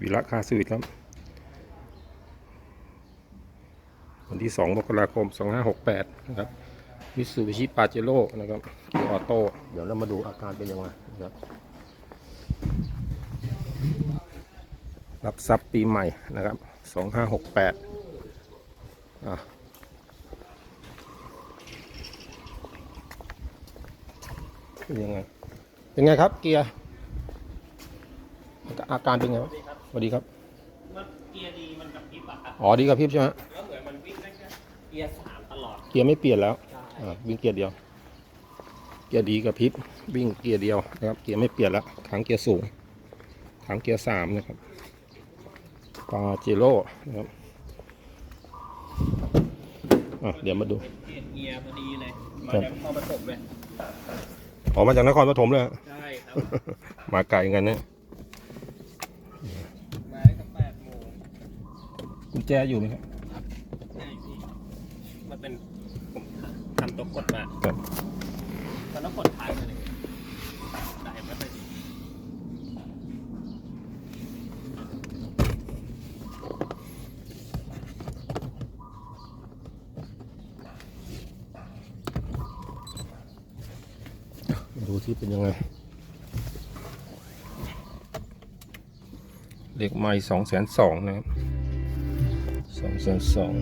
วีระคาสวิตครับ วันที่ 2 มกราคม 2568 นะครับมิตซูบิชิปาเจโร่นะครับเกียร์ออโต้เดี๋ยวเรามาดูอาการเป็นยังไงนะครับรับทรัพย์ปีใหม่นะครับ 2568อะเป็นยังไง เป็นไงครับเกียร์ อาการเป็นไงวะ สวัสดีครับมันเกียร์ดีมันกับพริบอะครับอ๋อดีกับพริบใช่ไหมแล้วเหมือนมันวิ่งได้แค่เกียร์สามตลอดเกียร์ไม่เปลี่ยนแล้วใช่อ่าวิ่งเกียร์เดียว เกียร์ดีกับพริบวิ่งเกียร์เดียวนะครับเกียร์ไม่เปลี่ยนแล้วขังเกียร์สูงขังเกียร์สามนะครับปาเจโร่นะครับอะเดี๋ยวมาดูเปลี่ยนเกียร์พอดีเลยมาครับจากพอผสมเลยออกมาจากนครปฐมเลยฮะใช่ครับมาไกลกันนะ จอยู่ไหมครับ ใช่พี่มันเป็นผมทำตัวกดมาครับ มันต้องกดท้ายเลยได้ไม่ค่อยดีมาดูที่เป็นยังไงเล็กไม้สองแสนสองนะครับ สองแสนสอง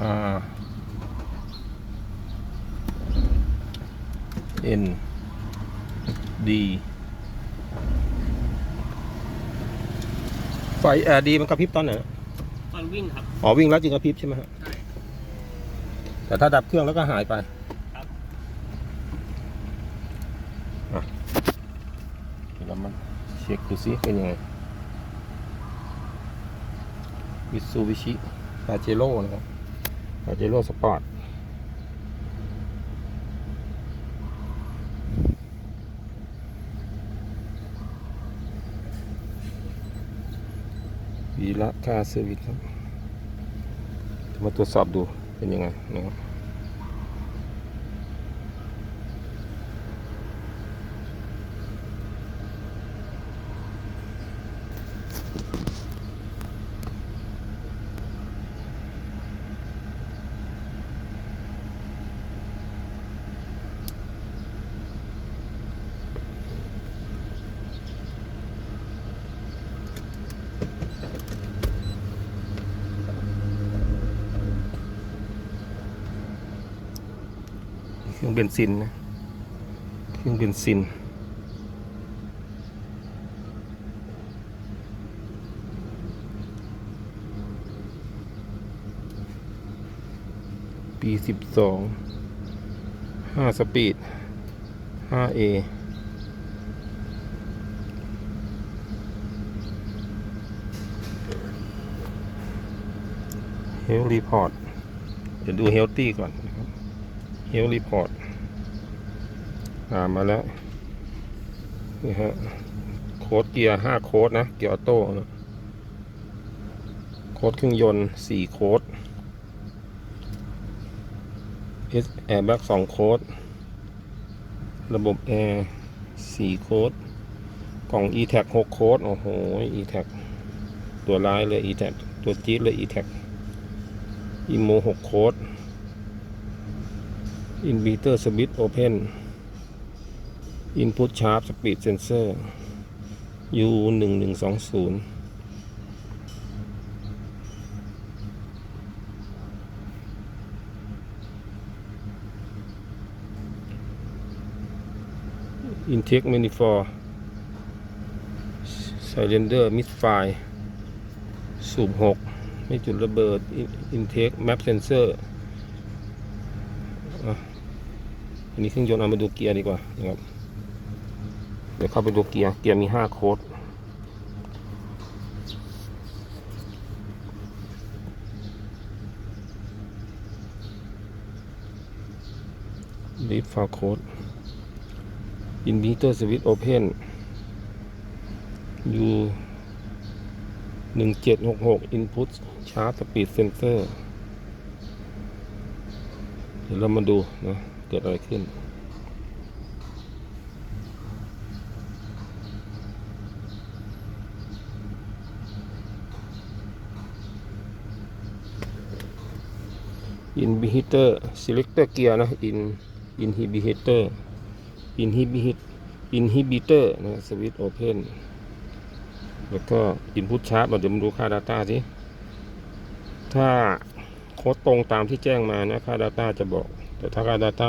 อ่า N D ไฟแอร์ดีมันกระพริบตอนไหน ตอนวิ่งครับ อ๋อ วิ่งแล้วจริงกระพริบใช่ไหมฮะใช่ แต่ถ้าดับเครื่องแล้วก็หายไปครับอะเดี๋ยวเรามาเช็คดูซิเป็นยังไงมิซูบิชิปาเจโร่นะครับปาเจโร่สปอร์ตวีละคาเซอร์วิสครับจะมาตรวจสอบดู เป็นยังไงนะครับ รื่องเบนซินนะเครื่องเบนซินปีสิบสองห้าสปีดห้าเอเฮลรีพอร์ต เดี๋ยวดูเฮลตี้ก่อน เฮลรีพอร์ตอ่ามาแล้ว นี่ฮะ โค้ดเกียร์ห้าโค้ดนะ เกียร์ออโต้นะโค้ดเครื่องยนต์สี่โค้ด S airbag สองโค้ด ระบบแอร์สี่โค้ด กล่อง e-tag หกโค้ด โอ้โห e-tag ตัวร้ายเลย e-tag ตัวจี๊ดเลย e-tag อีโมหกโค้ด Inverter Switch Open Input Sharp Speed Sensor U 1 1 2 0 Intake Manifold Cylinder Misfire สูบ6ไม่จุดระเบิด Intake Map Sensor อั นนี้เครื่องยนต์เอามาดูเกียร์ดีกว่านะครับ เดี๋ยวเข้าไปดูเกียร์ เกียร์มีห้าโค้ดรีดฟาโค้ดอินวิเตอร์สวิตโอเพนยูหนึ่งเจ็ดหกหก input chart speed sensor เดี๋ยวเรามาดูนะ เกิดอะไรขึ้น inhibitor selector gear นะ in inhibitor inhibit inhibitor นะ switch open แล้วก็ input chart มาเดี๋ยวมาดูค่า data สิ ถ้าโค้ดตรงตามที่แจ้งมานะ ค่า data จะบอก แต่ถ้าค่า data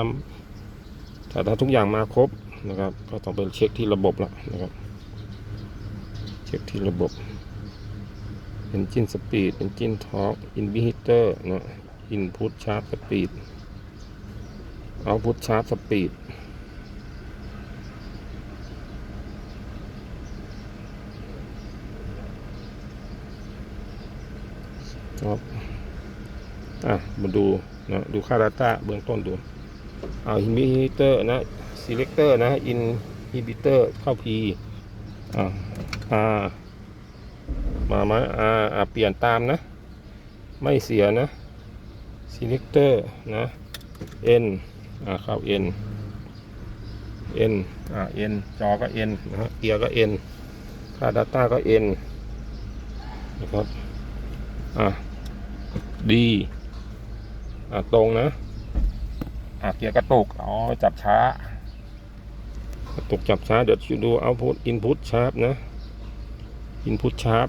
ถ้าถ้าทุกอย่างมาครบนะครับ ก็ต้องไปเช็คที่ระบบละนะครับ เช็คที่ระบบ engine speed engine torque inhibitor นะ input chart speed output chart speed ครับ อะมาดูนะดูค่า data เบื้องต้นดูเอา inhibitor นะ selector นะ inhibitor เข้า P อ่า R มาไหม R อะเปลี่ยนตามนะ ไม่เสียนะ selector นะ N อ่าเข้า N N อ่า N จอก็ N นะฮะเกียร์ก็ N ค่า data ก็ N นะครับ อะ D ตรงนะอะเกียร์กระตุกอ๋อจับช้ากระตุกจับช้า เดี๋ยวดูเอาพุทอินพุตชาร์ปนะอินพุตชาร์ป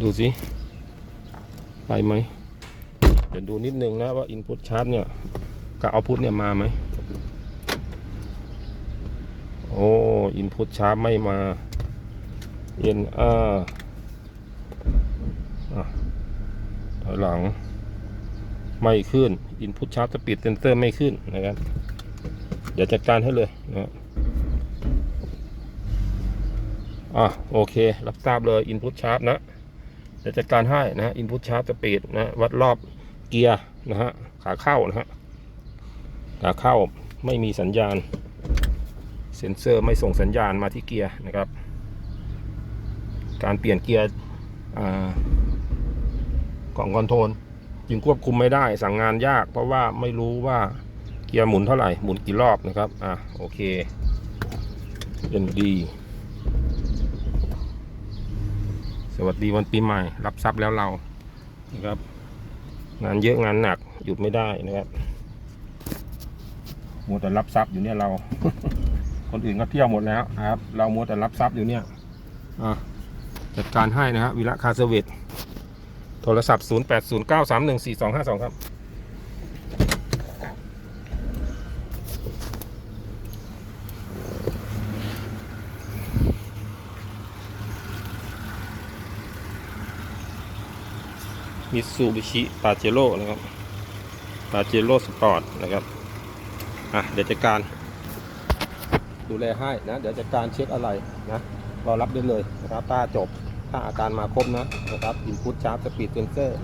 ดูสิไปไหมเดี๋ยวดูนิดนึงนะว่า Input Chart เนี่ยกับ Output เนี่ยมาไหมโอ้ Input Chart ไม่มา NR อะถอยหลัง ไม่ขึ้น Input Chart Speed Sensor ไม่ขึ้นนะครับ เดี๋ยวจัดการให้เลยนะอะโอเค รับทราบเลย Input Chart นะ เดี๋ยวจัดการให้นะ Input Chart Speed นะวัดรอบเกียร์นะฮะขาเข้านะฮะขาเข้าไม่มีสัญญาณ เซ็นเซอร์ไม่ส่งสัญญาณมาที่เกียร์นะครับ การเปลี่ยนเกียร์อ่ากล่องคอนโทรล จึงควบคุมไม่ได้สั่งงานยาก เพราะว่าไม่รู้ว่าเกียร์หมุนเท่าไหร่หมุนกี่รอบนะครับอะโอเคเป็นดีสวัสดีวันปีใหม่ รับทรัพย์แล้วเรานะครับ งานเยอะงานหนักหยุดไม่ได้นะครับมัวแต่รับทรัพย์อยู่เนี่ยเรา คนอื่นก็เที่ยวหมดแล้วครับ เรามัวแต่รับทรัพย์อยู่เนี่ยอะจัดการให้นะฮะวิระคาเซอร์วิส โทรศัพท์ 0 8 0 9 3 1 4 2 5 2 ครับ มิตซูบิชิปาเจโร่นะครับ ปาเจโร่สปอร์ตนะครับ อะ เดี๋ยวจัดการ ดูแลให้นะ เดี๋ยวจัดการเช็คอะไรนะ รอรับได้เลยนะครับถ้าจบ ถ้าอาการมาครบนะนะครับอินพุตชาร์ปสปีดเซนเซอร์